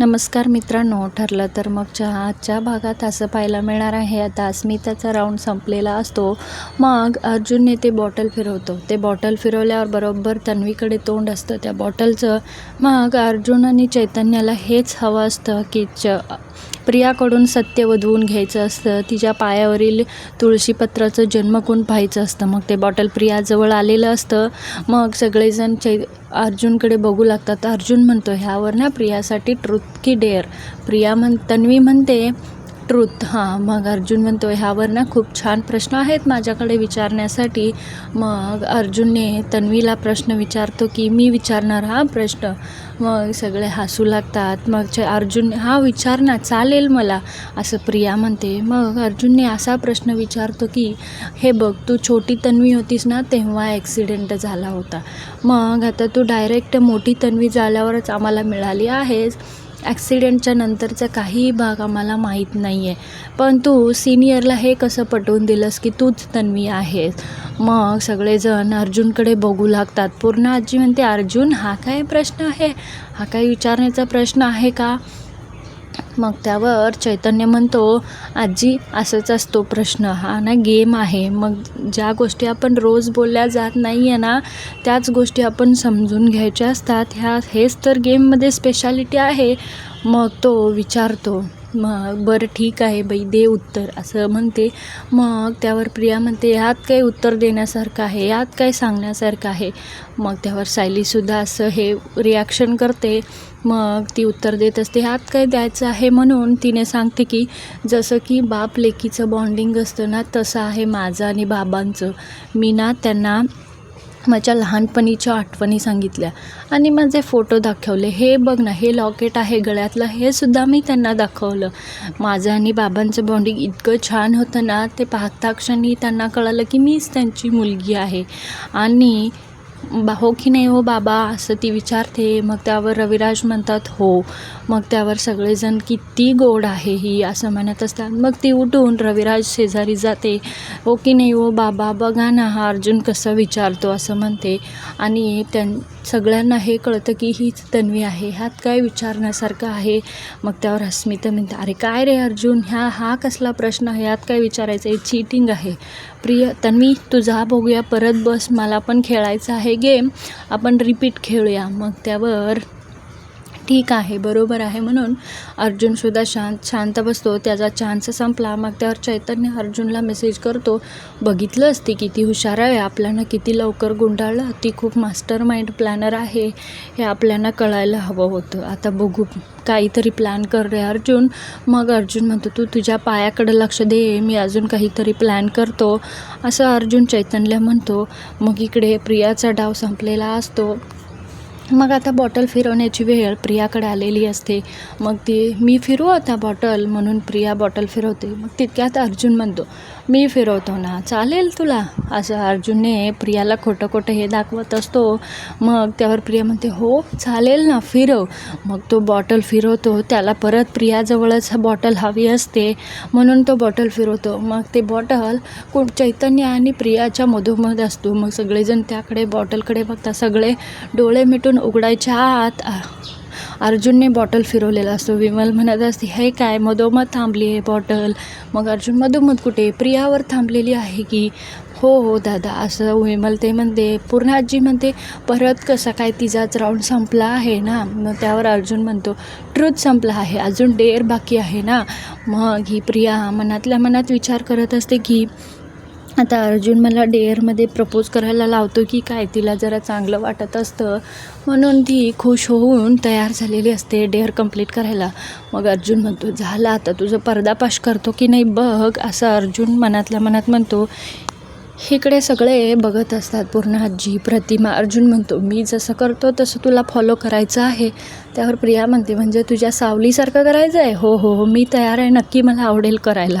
नमस्कार मित्रांनो ठरलं तर मग चहा. आजच्या भागात असं पाहायला मिळणार आहे. आता अस्मिताचा राऊंड संपलेला असतो. मग अर्जुनने ते बॉटल फिरवतो. ते बॉटल फिरवल्यावर बरोबर तन्वीकडे तोंड असतं त्या बॉटलचं. मग अर्जुन आणि चैतन्याला हेच हवं असतं की च प्रियाकडून सत्य वधवून घ्यायचं असतं तिच्या पायावरील तुळशीपत्राचं जन्मकुंड पाहायचं असतं. मग ते बॉटल प्रियाजवळ आलेलं असतं. मग सगळेजण चै अर्जुनकडे बघू लागतात. अर्जुन म्हणतो ह्यावर ना प्रियासाठी ट्रुथ की डेअर. प्रिया म्हण तन्वी म्हणते ट्रूथ हां मग अर्जुन म्हणतो ह्यावर ना खूप छान प्रश्न आहेत माझ्याकडे विचारण्यासाठी. मग अर्जुनने तन्वीला प्रश्न विचारतो की मी विचारणार हा प्रश्न? मग सगळे हसू लागतात. मग च अर्जुन हा विचार ना चालेल मला असं प्रिया म्हणते. मग अर्जुनने असा प्रश्न विचारतो की हे बघ तू छोटी तन्वी होतीस ना तेव्हा ॲक्सिडेंट झाला होता. मग आता तू डायरेक्ट मोठी तन्वी झाल्यावरच आम्हाला मिळाली आहेस. ॲक्सिडेंटच्या नंतरचा काहीही भाग आम्हाला माहीत नाही आहे पण तू सिनियरला हे कसं पटवून दिलंस की तूच तन्वी आहेस? मग सगळेजण अर्जुनकडे बघू लागतात. पूर्ण आजी म्हणते अर्जुन हा काय प्रश्न आहे? हा काय विचारण्याचा प्रश्न आहे का? मग त्यावर चैतन्य म्हणतो आजी असंच असतो प्रश्न. हा ना गेम आहे. मग ज्या गोष्टी आपण रोज बोलल्या जात नाही आहे ना त्याच गोष्टी आपण समजून घ्यायच्या असतात. ह्या हेच तर गेममध्ये स्पेशालिटी आहे. मग तो विचारतो मग बरं ठीक आहे बाई दे उत्तर असं म्हणते. मग त्यावर प्रिया म्हणते ह्यात काही उत्तर देण्यासारखं आहे? यात काय सांगण्यासारखं आहे? मग त्यावर सायलीसुद्धा असं हे रिॲक्शन करते. मग ती उत्तर देत असते ह्यात काय द्यायचं आहे? म्हणून तिने सांगते की जसं की बाप लेकीचं बॉन्डिंग असतं ना तसं आहे माझं आणि बाबांचं. मी ना त्यांना माझ्या लहानपणीच्या आठवणी सांगितल्या आणि माझे फोटो दाखवले. हे बघ ना हे लॉकेट आहे गळ्यातलं हे सुद्धा मी त्यांना दाखवलं. माझं आणि बाबांचं बॉन्डिंग इतकं छान होतं ना ते पाहता क्षणी त्यांना कळालं की मीच त्यांची मुलगी आहे. आणि बा हो की नाही हो बाबा असं ती विचारते. मग त्यावर रविराज म्हणतात हो. मग त्यावर सगळेजण किती गोड आहे ही असं म्हणत असतात. मग ती उठून रविराज शेजारी जाते. हो की नाही हो बाबा बघा ना हा अर्जुन कसं विचारतो असं म्हणते. आणि त्यां सगळ्यांना हे कळतं की हीच तन्वी आहे. ह्यात काय विचारण्यासारखं आहे? मग त्यावर अस्मिता म्हणते अरे काय रे अर्जुन ह्या हा कसला प्रश्न आहे? यात काय विचारायचं? आहे चीटिंग आहे. प्रिय तन्वी तू जा बघूया परत बस मला पण खेळायचं आहे. हे गेम आपण रिपीट खेळूया. मग त्यावर ठीक आहे बरोबर आहे म्हणून अर्जुनसुद्धा शांत शांत बसतो. त्याचा चान्स संपला. मग त्यावर चैतन्य अर्जुनला मेसेज करतो. बघितलं असती किती हुशार आहे. आपल्याला किती लवकर गुंडाळलं. ती खूप मास्टर माइंड प्लॅनर आहे. हे आपल्याला कळायला हवं होतं. आता बघू. काहीतरी प्लॅन कर रे अर्जुन. मग अर्जुन म्हणतो तू तुझ्या पायाकडे लक्ष दे. मी अजून काहीतरी प्लॅन करतो. असं अर्जुन चैतन्य म्हणतो. मग इकडे प्रियाचा डाव संपलेला असतो. मग आता बॉटल फिरवण्याची वेळ प्रियाकडे आलेली असते. मग ती मी फिरू आता बॉटल? म्हणून प्रिया बॉटल फिरवते. मग तितक्यात अर्जुन म्हणतो मी फिरवतो ना चालेल तुला? असं अर्जुनने प्रियाला खोटं खोटं हे दाखवत असतो. मग त्यावर प्रिया म्हणते हो चालेल ना फिरव. मग तो बॉटल फिरवतो. त्याला परत प्रियाजवळच बॉटल हवी असते. म्हणून तो बॉटल फिरवतो. मग ते बॉटल कोण चैतन्य आणि प्रियाच्या मधोमध असतो. मग सगळेजण त्याकडे बॉटलकडे बघतात. सगळे डोळे मिटून उघडायच्या आत अर्जुनने बॉटल फिरवलेला असतो. विमल म्हणत असते हे काय मधोमध थांबली आहे बॉटल? मग अर्जुन मधोमध कुठे? प्रियावर थांबलेली आहे की? हो हो दादा असं विमल ते म्हणते. पूर्ण आजी म्हणते परत कसा काय तिचाच राऊंड संपला आहे ना? मग त्यावर अर्जुन म्हणतो ट्रूथ संपला आहे अजून डेअर बाकी आहे ना? मग ही प्रिया मनातल्या मनात विचार करत असते की आता अर्जुन मला डेअरमध्ये प्रपोज करायला लावतो की काय तिला जरा चांगलं वाटत असतं. म्हणून ती खुश होऊन तयार झालेली असते डेअर कंप्लीट करायला. मग अर्जुन म्हणतो झाला आता तुझं पर्दापाश करतो की नाही बघ असं अर्जुन मनातल्या मनात म्हणतो. इकडे सगळे बघत असतात पूर्ण आजी प्रतिमा. अर्जुन म्हणतो मी जसं करतो तसं तुला फॉलो करायचं आहे. त्यावर प्रिया म्हणते म्हणजे तुझ्या सावलीसारखं करायचं आहे हो हो हो मी तयार आहे नक्की मला आवडेल करायला.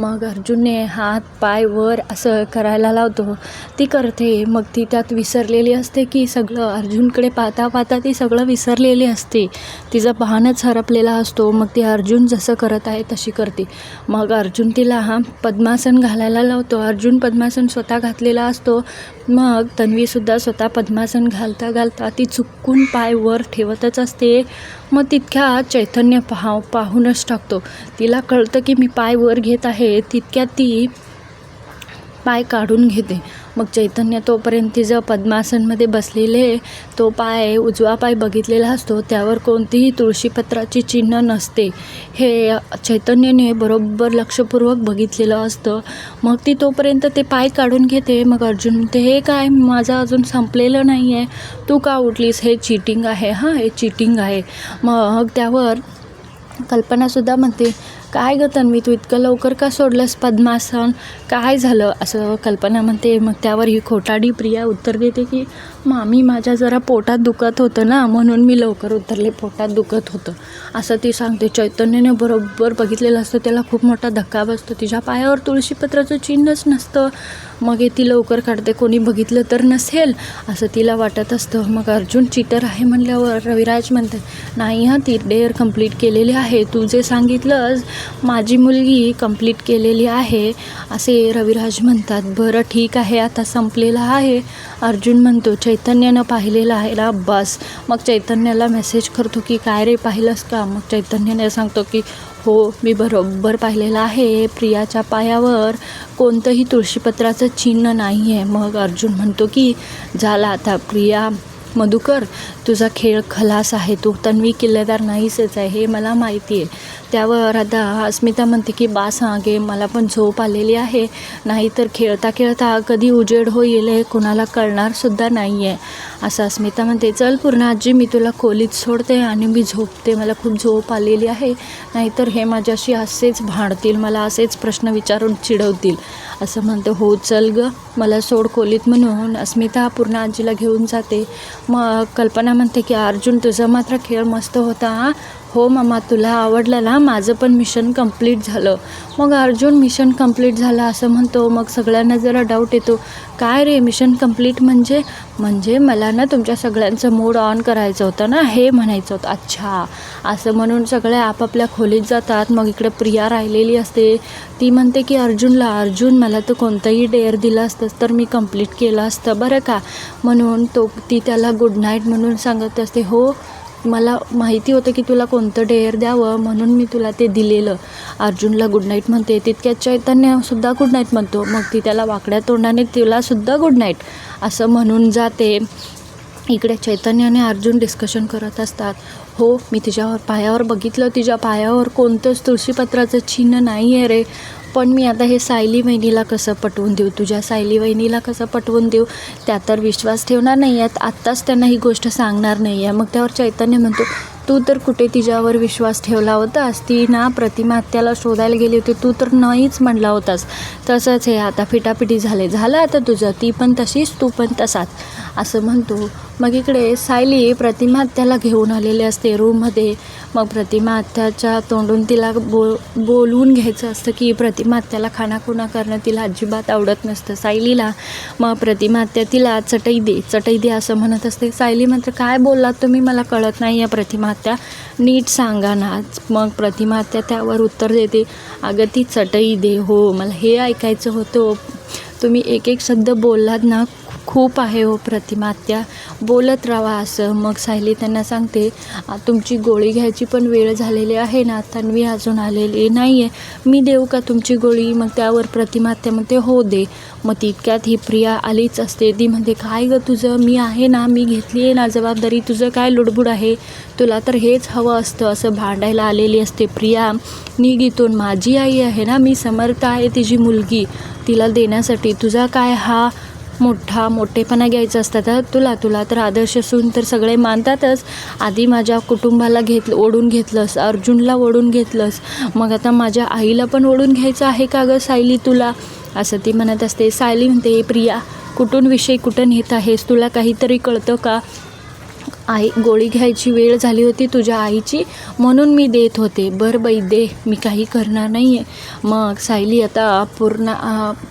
मग अर्जुनने हात पाय वर असं करायला लावतो. ती करते. मग ती त्यात विसरलेली असते की सगळं अर्जुनकडे पाहता पाहता ती सगळं विसरलेली असते. तिचा पाहणंच हरपलेला असतो. मग ती अर्जुन जसं करत आहे तशी करते. मग अर्जुन तिला हा पद्मासन घालायला लावतो. अर्जुन पद्मासन स्वतः घातलेला असतो. मग तन्वीसुद्धा स्वतः पद्मासन घालता घालता ती चुकून पाय वर ठेवतच असते. मग तितक्यात चैतन्य पाहा पाहूनच टाकतो. तिला कळतं की मी पाय वर घेत आहे. तितक्यात ती पाय काढून घेते. मग चैतन्य तोपर्यंत तिचं पद्मासनमध्ये बसलेले तो पाय उजवा पाय बघितलेला असतो त्यावर कोणतीही तुळशीपत्राची चिन्ह नसते. हे चैतन्यने बरोबर लक्षपूर्वक बघितलेलं असतं. मग ती तोपर्यंत ते पाय काढून घेते. मग अर्जुन म्हणते हे काय? माझं अजून संपलेलं नाही आहे तू का उठलीस? हे चिटिंग आहे. हां हे चिटिंग आहे. मग त्यावर कल्पनासुद्धा म्हणते काय ग तन्वी तू इतकं लवकर का सोडलंस पद्मासन? काय झालं? असं कल्पना म्हणते. मग त्यावर ही खोटाडी प्रिया उत्तर देते की मामी माझ्या जरा पोटात दुखत होतं ना म्हणून मी लवकर उतरले. पोटात दुखत होतं. असं ती सांगते. चैतन्याने बरोबर बघितलेलं असतं. त्याला खूप मोठा धक्का बसतो. तिच्या पायावर तुळशीपत्राचं चिन्हच नसतं. मग हे ती लवकर काढते. कोणी बघितलं तर नसेल असं तिला वाटत असतं. मग अर्जुन चिटर आहे म्हणल्यावर रविराज म्हणते नाही हां ती डेअर कंप्लीट केलेली आहे. तू जे सांगितलंस माझी मुलगी कंप्लीट केलेली आहे असे रविराज म्हणतात. बरं ठीक आहे. आता संपलेलं आहे. अर्जुन म्हणतो चैतन्यानं पाहिलेलं आहे ना बस. मग चैतन्याला मेसेज करतो की काय रे पाहिलंस का? मग चैतन्याने सांगतो की हो मी बरोबर पाहिलेलं आहे प्रियाच्या पायावर कोणतंही तुळशीपत्राचं चिन्ह नाही आहे मग अर्जुन म्हणतो की झाला आता प्रिया. मधुकर तुझा खेळ खलास आहे तू तन्वी किल्लेदार नाहीसच आहे हे मला माहिती आहे. त्यावर आता अस्मिता म्हणते की बा सांगे मला पण झोप आलेली आहे. नाहीतर खेळता खेळता कधी उजेड होईल हे कोणाला कळणारसुद्धा नाही आहे असं अस्मिता म्हणते चल पूर्ण आजी मी तुला खोलीत सोडते आणि मी झोपते. मला खूप झोप आलेली आहे. नाहीतर हे माझ्याशी असेच भांडतील मला असेच प्रश्न विचारून चिडवतील. असं म्हणते हो चल ग. मला सोड खोलीत म्हणून. अस्मिता पूर्ण आजीला घेऊन जाते. मग कल्पना म्हणते की अर्जुन तुझा मात्र खेळ मस्त होता हो मामा तुला आवडलं ना? माझं पण मिशन कंप्लीट झालं. मग अर्जुन मिशन कंप्लीट झालं असं म्हणतो. मग सगळ्यांना जरा डाऊट येतो. काय रे मिशन कंप्लीट म्हणजे? म्हणजे मला ना तुमच्या सगळ्यांचं मूड ऑन करायचं होतं ना? हे म्हणायचं होतं. अच्छा. असं म्हणून सगळे आपापल्या खोलीत जातात. मग इकडे प्रिया राहिलेली असते. ती म्हणते की अर्जुनला अर्जुन मला तर कोणतंही डेअर दिलं असतंच तर मी कंप्लीट केलं असतं. बरं का? म्हणून तो ती त्याला गुड नाईट म्हणून सांगत असते. हो मला माहिती होतं की तुला कोणतं डेअर द्यावं म्हणून मी तुला ते दिलेलं. अर्जुनला गुड नाईट म्हणते. तितक्यात चैतन्यसुद्धा गुड नाईट म्हणतो. मग ती त्याला वाकड्या तोंडाने तिलासुद्धा गुड नाईट असं म्हणून जाते. इकडे चैतन्याने अर्जुन डिस्कशन करत असतात. हो मी तिच्यावर पायावर बघितलं. तिच्या पायावर कोणतंच तुळशीपत्राचं चिन्ह नाही आहे रे. पण मी आता हे सायली वहिनीला कसं पटवून देऊ? तुझ्या सायली वहिनीला कसं पटवून देऊ? त्या तर विश्वास ठेवणार नाही आहेत. आत्ताच त्यांना ही गोष्ट सांगणार नाही आहे. मग त्यावर चैतन्य म्हणतो तू तर कुठे तिच्यावर विश्वास ठेवला होतास? ती ना प्रतिमा आत्याला शोधायला गेली होती. तू तर नाहीच म्हणला होतास. तसंच हे आता फिटापिटी झाले. झालं आता तुझं. ती पण तशीच तू पण तसाच. असं म्हणतो. मग इकडे सायली प्रतिमा आत्याला घेऊन आलेले असते रूममध्ये. मग प्रतिमा आत्याच्या तोंडून तिला बो बोलवून घ्यायचं असतं की प्रतिमा आत्याला खाणाखुणा करणं तिला अजिबात आवडत नसतं सायलीला. मग प्रतिमा आत्या तिला चटई दे चटई दे असं म्हणत असते. सायली मात्र काय बोललात तुम्ही? मला कळत नाही आहे प्रतिमा आत्या. नीट सांगा ना. मग प्रतिमा आत्या त्यावर उत्तर देते अगं ती चटई दे हो. मला हे ऐकायचं होतं. तुम्ही एक एक शब्द बोललात ना खूप आहे हो प्रतिमात्या बोलत राहा असं. मग सायली त्यांना सांगते तुमची गोळी घ्यायची पण वेळ झालेली आहे ना तन्वी अजून आलेली नाही आहे मी देऊ का तुमची गोळी? मग त्यावर प्रतिमात्या म्हणते हो दे. मग तितक्यात ही प्रिया आलीच असते. ती म्हणते काय गं तुझं? मी आहे ना मी घेतली आहे ना जबाबदारी तुझं काय लुडबुड आहे? तुला तर हेच हवं असतं असं भांडायला आलेली असते प्रिया. निघितून माझी आई आहे ना मी समर्थ आहे तिची मुलगी. तिला देण्यासाठी तुझा काय हा मोठा मोठेपणा घ्यायचा असतात तर तुला तुला तर आदर्श सून तर सगळे मानतातच. आधी माझ्या कुटुंबाला घेतलं ओढून घेतलंस अर्जुनला ओढून घेतलंस. मग आता माझ्या आईला पण ओढून घ्यायचं आहे का गं सायली तुला? असं ती म्हणत असते. सायली म्हणते प्रिया कुठून विषय कुठं नेत आहेस? तुला काहीतरी कळतं का? आई गोळी घ्यायची वेळ झाली होती तुझ्या आईची म्हणून मी देत होते. बरं बाई दे. मी काही करणार नाही आहे मग सायली आता पूर्ण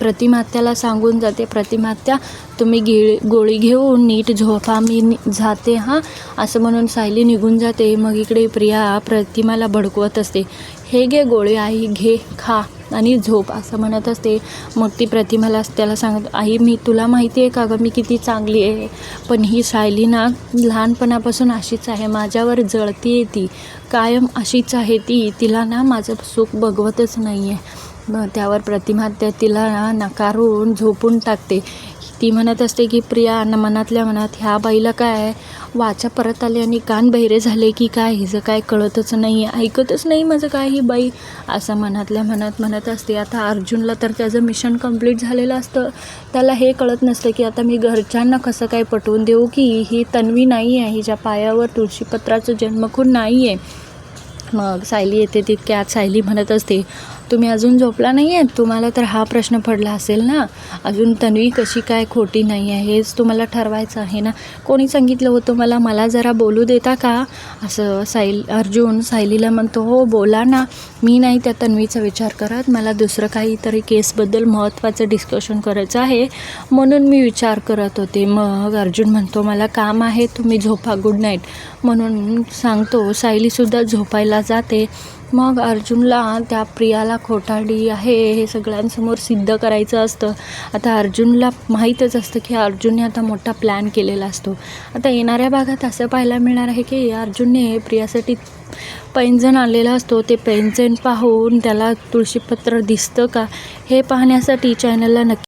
प्रतिमात्याला सांगून जाते प्रतिमात्या तुम्ही गे गोळी घेऊन नीट झोपा मी जाते हां. असं म्हणून सायली निघून जाते. मग इकडे प्रिया प्रतिमाला भडकवत असते. हे घे गोळी आई घे खा. आणि झोप असं म्हणत असते. मग ती प्रतिमाला त्याला सांगत आई मी तुला माहिती आहे का गं? मी किती चांगली आहे. पण ही सायली ना लहानपणापासून अशीच आहे. माझ्यावर जळती ती. कायम अशीच आहे ती. तिला ना माझं सुख बघवतच नाही आहे मग त्यावर प्रतिमा त्या तिला ना नकारून झोपून टाकते. ती म्हणत असते की प्रिया न मनातल्या मनात ह्या बाईला काय वाचा परत आले आणि कान बहिरे झाले की काय? हिचं काय कळतच नाही आहे ऐकतच नाही माझं काय ही बाई? असं मनातल्या मनात म्हणत असते. आता अर्जुनला तर त्याचं मिशन कंप्लीट झालेलं असतं. त्याला हे कळत नसतं की आता मी घरच्यांना कसं काय पटवून देऊ की ही तन्वी नाही आहे? हिच्या पायावर तुळशीपत्राचं जन्मखून नाही आहे. मग सायली येते तितक्यात सायली म्हणत असते तुम्ही अजून झोपला नाही आहेत तुम्हाला तर हा प्रश्न पडला असेल ना? अजून तन्वी कशी काय खोटी नाही आहे हेच तुम्हाला ठरवायचं आहे ना? कोणी सांगितलं होतं मला मला जरा बोलू देता का? असं साईल अर्जुन सायलीला म्हणतो हो बोला ना. मी नाही त्या तन्वीचा विचार करत. मला दुसरं काहीतरी केसबद्दल महत्त्वाचं डिस्कशन करायचं आहे. म्हणून मी विचार करत होते. मग अर्जुन म्हणतो मला काम आहे. तुम्ही झोपा. गुड नाईट म्हणून सांगतो सायलीसुद्धा झोपायला जाते. मग अर्जुनला त्या प्रियाला खोटारडी आहे हे सगळ्यांसमोर सिद्ध करायचं असतं. आता अर्जुनला माहीतच असतं की अर्जुनने आता मोठा प्लॅन केलेला असतो. आता येणाऱ्या भागात असं पाहायला मिळणार आहे की अर्जुनने प्रियासाठी पैंजण आलेला असतो. ते पैंजण पाहून त्याला तुळशीपत्र दिसतं का हे पाहण्यासाठी चॅनलला नक्की